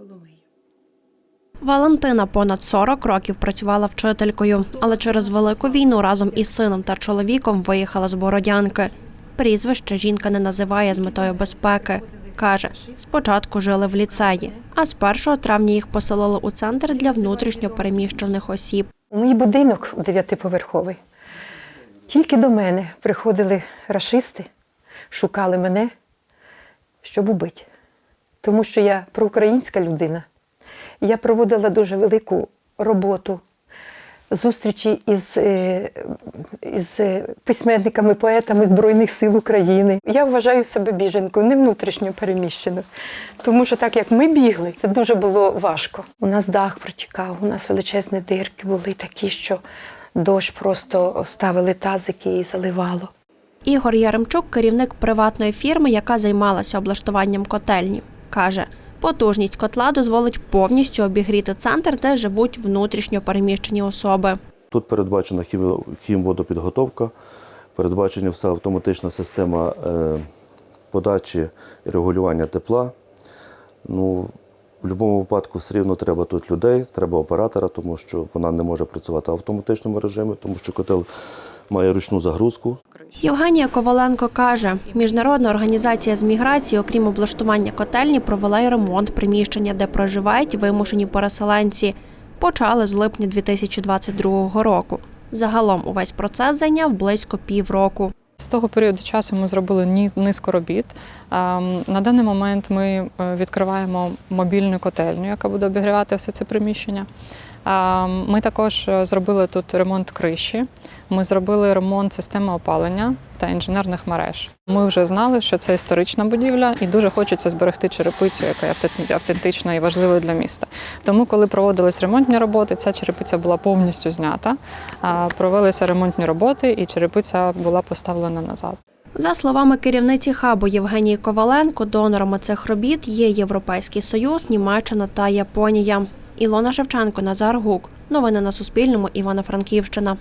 Коломиї. Валентина понад 40 років працювала вчителькою, але через велику війну разом із сином та чоловіком виїхала з Бородянки. Прізвище жінка не називає з метою безпеки. Каже, спочатку жили в ліцеї, а з 1 травня їх поселили у центр для внутрішньо переміщених осіб. Мій будинок дев'ятиповерховий. Тільки до мене приходили рашисти, шукали мене, щоб убити. Тому що я проукраїнська людина. Я проводила дуже велику роботу, зустрічі із, е, із е, письменниками, поетами Збройних сил України. Я вважаю себе біженкою, не внутрішньо переміщеною. Тому що так як ми бігли, це дуже було важко. У нас дах протікав, у нас величезні дирки були такі, що дощ просто ставили тазики і заливало. Ігор Яремчук, керівник приватної фірми, яка займалася облаштуванням котельні, каже, потужність котла дозволить повністю обігріти центр, де живуть внутрішньо переміщені особи. Тут передбачена хімводопідготовка, передбачена вся автоматична система е, подачі і регулювання тепла. Ну, в будь-якому випадку все рівно треба тут людей, треба оператора, тому що вона не може працювати в автоматичному режимі, тому що котел має ручну загрузку. Євгенія Коваленко каже, міжнародна організація з міграції, окрім облаштування котельні, провела й ремонт приміщення, де проживають вимушені переселенці. Почали з липня 2022 року. Загалом увесь процес зайняв близько півроку. З того періоду часу ми зробили низку робіт. Ем, На даний момент ми е, відкриваємо мобільну котельню, яка буде обігрівати все це приміщення. Ем, Ми також е, зробили тут ремонт криші. Ми зробили ремонт системи опалення та інженерних мереж. Ми вже знали, що це історична будівля, і дуже хочеться зберегти черепицю, яка є автентичною і важливою для міста. Тому, коли проводились ремонтні роботи, ця черепиця була повністю знята. Провелися ремонтні роботи, і черепиця була поставлена назад. За словами керівниці хабу Євгенії Коваленко, донорами цих робіт є Європейський Союз, Німеччина та Японія. Ілона Шевченко, Назар Гук. Новини на Суспільному. Івано-Франківщина.